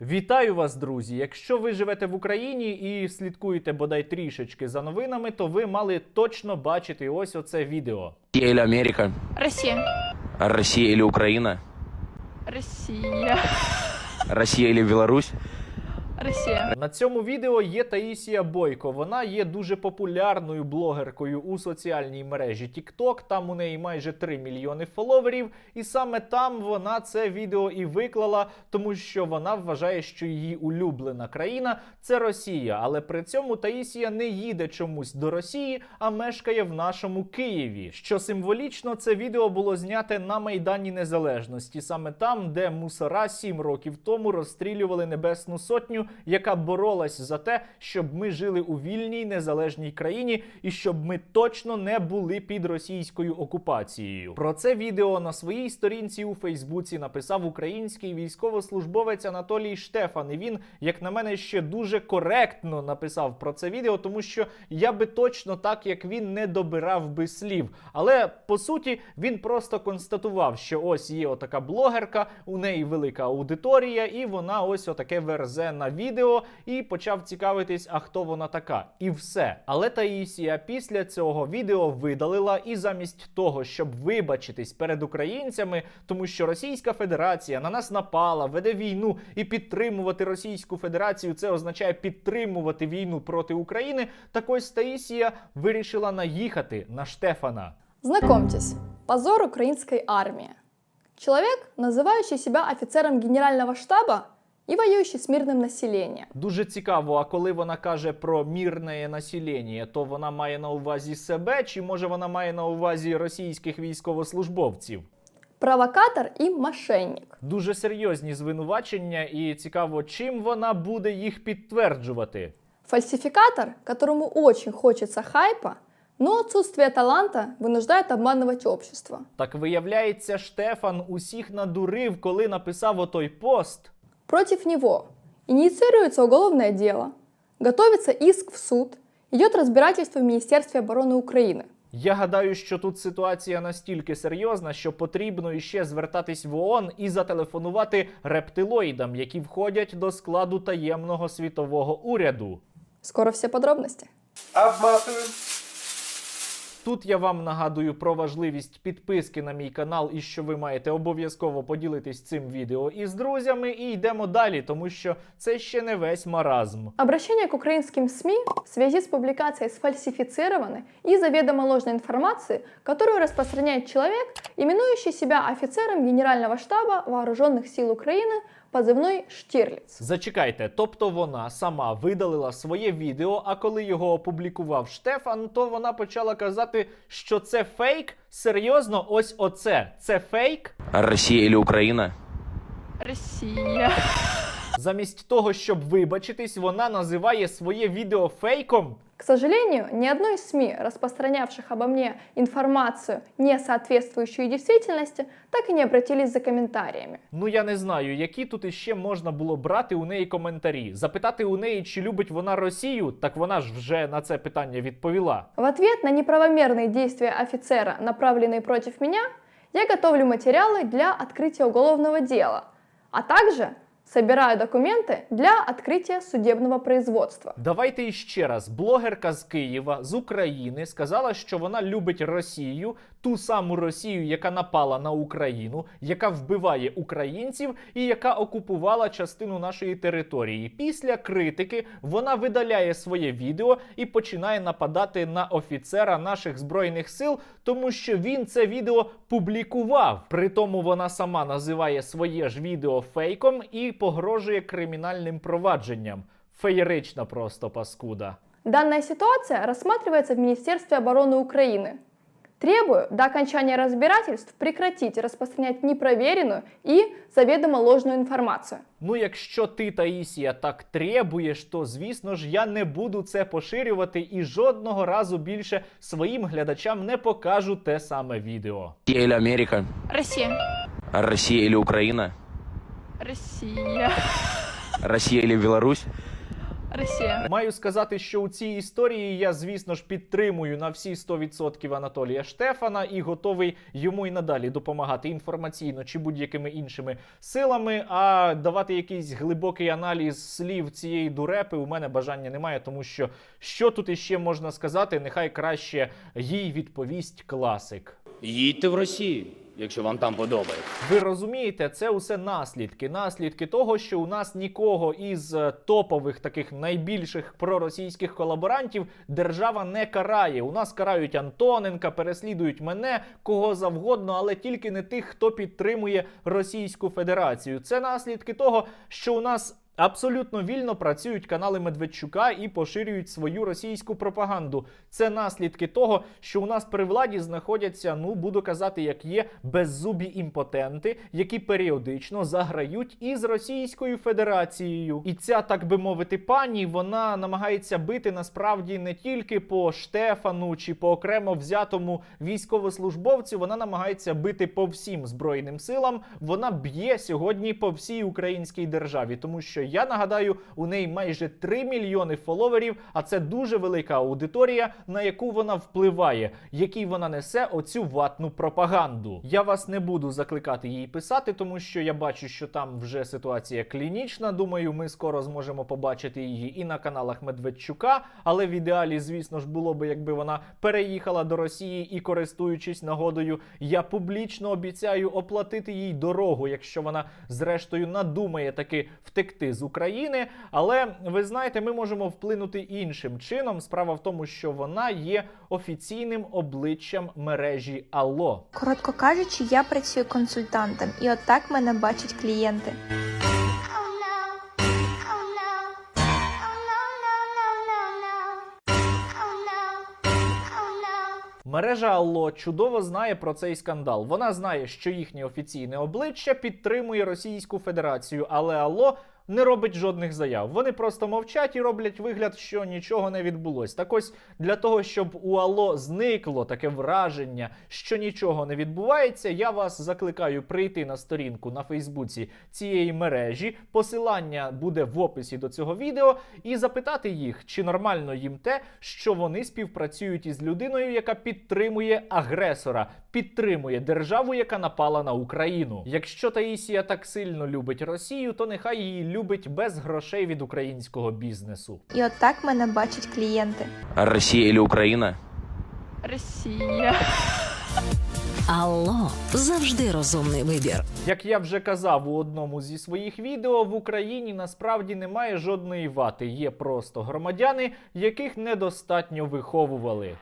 Вітаю вас, друзі! Якщо ви живете в Україні і слідкуєте бодай трішечки за новинами, то ви мали точно бачити ось оце відео. Или Америка? Россия. Россия или Україна, Россия. Россия или Беларусь? Россия. На цьому відео є Таїсія Бойко. Вона є дуже популярною блогеркою у соціальній мережі TikTok. Там у неї майже 3 мільйони фоловерів. І саме там вона це відео і виклала, тому що вона вважає, що її улюблена країна це Росія. Але при цьому Таїсія не їде чомусь до Росії, а мешкає в нашому Києві. Що символічно, це відео було зняте на Майдані Незалежності, саме там, де мусора сім років тому розстрілювали Небесну Сотню, яка боролась за те, щоб ми жили у вільній незалежній країні і щоб ми точно не були під російською окупацією. Про це відео на своїй сторінці у Фейсбуці написав український військовослужбовець Анатолій Штефан. І він, як на мене, ще дуже коректно написав про це відео, тому що я би точно так, як він, не добирав би слів. Але по суті він просто констатував, що ось є отака блогерка, у неї велика аудиторія, і вона ось отаке верзе на відео і почав цікавитись, а хто вона така. І все. Але Таїсія після цього відео видалила, і замість того, щоб вибачитись перед українцями, тому що Російська Федерація на нас напала, веде війну і підтримувати Російську Федерацію це означає підтримувати війну проти України. Так ось Таїсія вирішила наїхати на Штефана. Знакомьтесь, позор украинской армии. Человек, называющий себя офицером генерального штаба и воюющий с мирным населением. Дуже цікаво, а коли вона каже про мірне населення, то вона має на увазі себе, чи може вона має на увазі російських військовослужбовців? Провокатор и мошенник. Дуже серйозні звинувачення, і цікаво, чим вона буде їх підтверджувати. Фальсификатор, которому очень хочется хайпа, но отсутствие таланта вынуждает обманывать общество. Так виявляється, Штефан усіх надурив, коли написав отой пост. Против него инициируется уголовное дело, готовится иск в суд, идет разбирательство в Министерстве обороны Украины. Я гадаю, що тут ситуація настільки серйозна, що потрібно іще звертатись в ООН і зателефонувати рептилоїдам, які входять до складу таємного світового уряду. Скоро все подробности. Обматываем. Тут я вам нагадую про важливість підписки на мій канал і що ви маєте обов'язково поділитись цим відео із друзями. І йдемо далі, тому що це ще не весь маразм. Обращение к украинским СМИ в связи с публикацией сфальсифицированной и заведомо ложной информации, которую распространяет человек, именующий себя офицером Генерального штаба Вооруженных сил Украины, позывной Штірліц. Зачекайте, тобто вона сама видалила своє відео, а коли його опублікував Штефан, то вона почала казати, що це фейк. Серйозно, ось оце. Це фейк. Росія чи Україна? Россия. Замість того, щоб вибачитись, вона називає своє відео фейком. К сожалению, ни одной из СМИ, распространявших обо мне информацию, не соответствующую действительности, так и не обратились за комментариями. Ну я не знаю, які тут іще можна було брати у неї коментарі. Запитати у неї, чи любить вона Росію, так вона ж вже на це питання відповіла. В ответ на неправомерные действия офицера, направленные против меня, я готовлю материалы для открытия уголовного дела, а также собираю документы для открытия судебного производства. Давайте іще раз. Блогерка з Києва з України сказала, що вона любить Росію, ту саму Росію, яка напала на Україну, яка вбиває українців і яка окупувала частину нашої території. Після критики вона видаляє своє відео і починає нападати на офіцера наших збройних сил, тому що він це відео публікував. Притому вона сама називає своє ж відео фейком і погрожує кримінальним провадженням. Феєрична просто паскуда. Данная ситуация рассматривается в Министерстве обороны Украины. Требую до окончания разбирательств прекратить распространять непроверенную и заведомо ложную информацию. Ну, якщо ти, Таїсія, так требуєш, то звісно ж я не буду це поширювати і жодного разу більше своїм глядачам не покажу те саме відео. Россия или Америка? Россия. Россия или Украина? Россия. Россия или Беларусь? Россия. Маю сказати, що у цій історії я, звісно ж, підтримую на всі 100% Анатолія Штефана і готовий йому і надалі допомагати інформаційно чи будь-якими іншими силами. А давати якийсь глибокий аналіз слів цієї дурепи у мене бажання немає, тому що що тут іще можна сказати, нехай краще їй відповість класик. Їдьте в Росію, якщо вам там подобається. Ви розумієте, це усе наслідки. Наслідки того, що у нас нікого із е, топових таких найбільших проросійських колаборантів держава не карає. У нас карають Антоненка, переслідують мене, кого завгодно, але тільки не тих, хто підтримує Російську Федерацію. Це наслідки того, що у нас. Абсолютно вільно працюють канали Медведчука і поширюють свою російську пропаганду. Це наслідки того, що у нас при владі знаходяться, ну буду казати, як є беззубі імпотенти, які періодично заграють із Російською Федерацією. І ця, так би мовити, пані вона намагається бити насправді не тільки по Штефану чи по окремо взятому військовослужбовцю. Вона намагається бити по всім збройним силам. Вона б'є сьогодні по всій українській державі, тому що я нагадаю, у неї майже 3 мільйони фоловерів, а це дуже велика аудиторія, на яку вона впливає, якій вона несе оцю ватну пропаганду. Я вас не буду закликати їй писати, тому що я бачу, що там вже ситуація клінічна. Думаю, ми скоро зможемо побачити її і на каналах Медведчука. Але в ідеалі, звісно ж, було би, якби вона переїхала до Росії і, користуючись нагодою, я публічно обіцяю оплатити їй дорогу, якщо вона зрештою надумає таки втекти з України. Але ви знаєте, ми можемо вплинути іншим чином. Справа в тому, що вона є офіційним обличчям мережі Алло. Коротко кажучи, я працюю консультантом, і от мене бачать клієнти. Мережа Алло чудово знає про цей скандал. Вона знає, що їхнє офіційне обличчя підтримує Російську Федерацію, але Алло. Не робить жодних заяв. Вони просто мовчать і роблять вигляд, що нічого не відбулось. Так ось для того, щоб у Алло зникло таке враження, що нічого не відбувається, я вас закликаю прийти на сторінку на Фейсбуці цієї мережі. Посилання буде в описі до цього відео, і запитати їх, чи нормально їм те, що вони співпрацюють із людиною, яка підтримує агресора, підтримує державу, яка напала на Україну. Якщо Таїсія так сильно любить Росію, то нехай її любить без грошей від українського бізнесу. І от так мене бачать клієнти. Россия или Украина? Россия. Алло, завжди розумний вибір. Як я вже казав у одному зі своїх відео, в Україні насправді немає жодної вати. Є просто громадяни, яких недостатньо виховували.